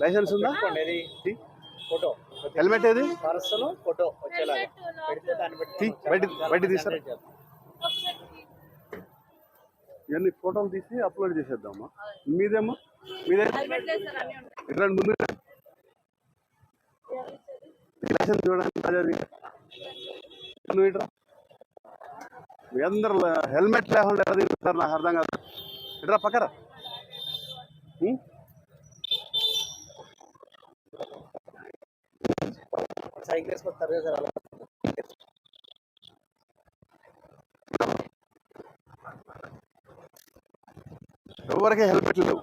Licence ఉందా. Photo. Helmet ఏది? Person photo వచ్చేలాగా. పెడితే దాన్ని బయట బయట తీసారా ఇవన్నీ ఫోటోలు తీసి అప్లోడ్ చేసేద్దామా? మీదేమో? మీదే ఇట్లా ముందు లైసెన్స్ చూడండి రాజాజీ నువ్వు ఇట్రా. మీ అందరు హెల్మెట్ లేకుండా ఎలా తిరుగుతారు నాకు అర్థం కాదు. ఇట్రా పక్కరా. సైకిల్ వేసుకొస్తారు కదా సార్? అలా ఎవరికి హెల్మెట్ లేవు?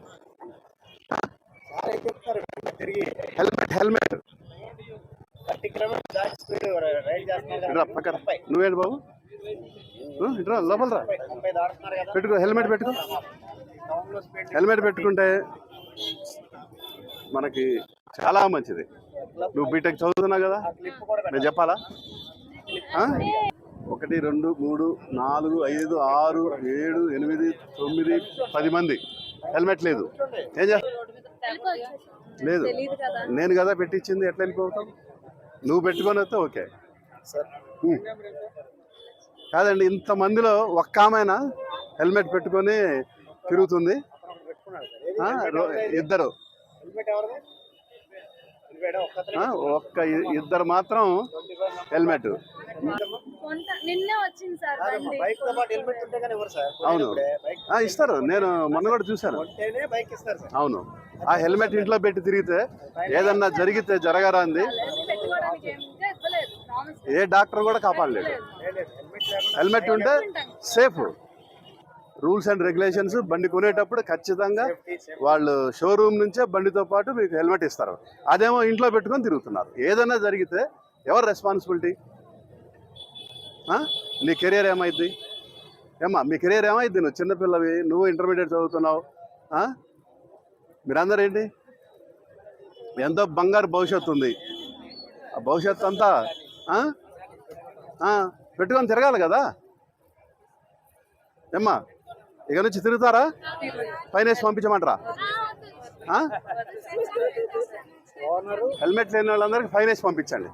తిరిగి. Helmet helmet. నువ్వేంటి బాబు? ఇట్రా లోపల రా. ముప్పై ముప్పై దాటుతున్నారు కదా. పెట్టుకో హెల్మెట్ పెట్టుకో. హెల్మెట్ పెట్టుకుంటే మనకి చాలా మంచిది. నువ్వు బీటెక్ చదువుతున్నావు కదా? నేను చెప్పాలా? ఒకటి రెండు మూడు నాలుగు ఐదు ఆరు ఏడు ఎనిమిది తొమ్మిది పది మంది. హెల్మెట్ లేదు. ఏం చేస్తా? లేదు. నేను కదా పెట్టించింది ఎట్లా వెళ్ళిపోతావు నువ్వు పెట్టుకొని వస్తే ఓకే. కాదండి ఇంతమందిలో ఒక్క ఆమెనా హెల్మెట్ పెట్టుకొని తిరుగుతుంది? ఇద్దరు హెల్మెట్ ఎవరిది హెల్మెట్ ఒక్కతనే ఆ, ఒక్క ఇద్దరు మాత్రం హెల్మెట్. కొంట నిన్నే వచ్చింది సార్ బండి. బైక్తో పాటు హెల్మెట్ ఉంటే కానీ ఎవరు సార్ అవును. ఇస్తారు. నేను మొన్న కూడా చూశాను. కొంటేనే బైక్ ఇస్తారు సార్. అవును. ఆ హెల్మెట్ ఇంట్లో పెట్టి తిరిగితే ఏదన్నా జరిగితే జరగరాంది పెట్టుకోవడానికి ఏం డాక్టర్ కూడా కాపాడలేడు లేదు, హెల్మెట్ లేకుండా హెల్మెట్ ఉంటే సేఫ్. రూల్స్ అండ్ రెగ్యులేషన్స్ బండి కొనేటప్పుడు ఖచ్చితంగా వాళ్ళు షోరూమ్ నుంచే బండితో పాటు మీకు హెల్మెట్ ఇస్తారు. అదేమో ఇంట్లో పెట్టుకొని తిరుగుతున్నారు. ఏదైనా జరిగితే ఎవరు రెస్పాన్సిబిలిటీ నీ కెరియర్ ఏమైద్ది ఏమ్మా మీ కెరియర్ ఏమైద్ది నువ్వు చిన్నపిల్లవి నువ్వు ఇంటర్మీడియట్ చదువుతున్నావు? మీరందరూ ఏంటి ఎంతో బంగారు భవిష్యత్తు ఉంది. ఆ భవిష్యత్తు అంతా పెట్టుకొని తిరగాలి కదా? ఏమ్మా ఇక నుంచి తిరుగుతారా? పైన వేసి పంపించమంటారా హెల్మెట్ లేని వాళ్ళందరికీ ఫైన్ వేసి పంపించండి.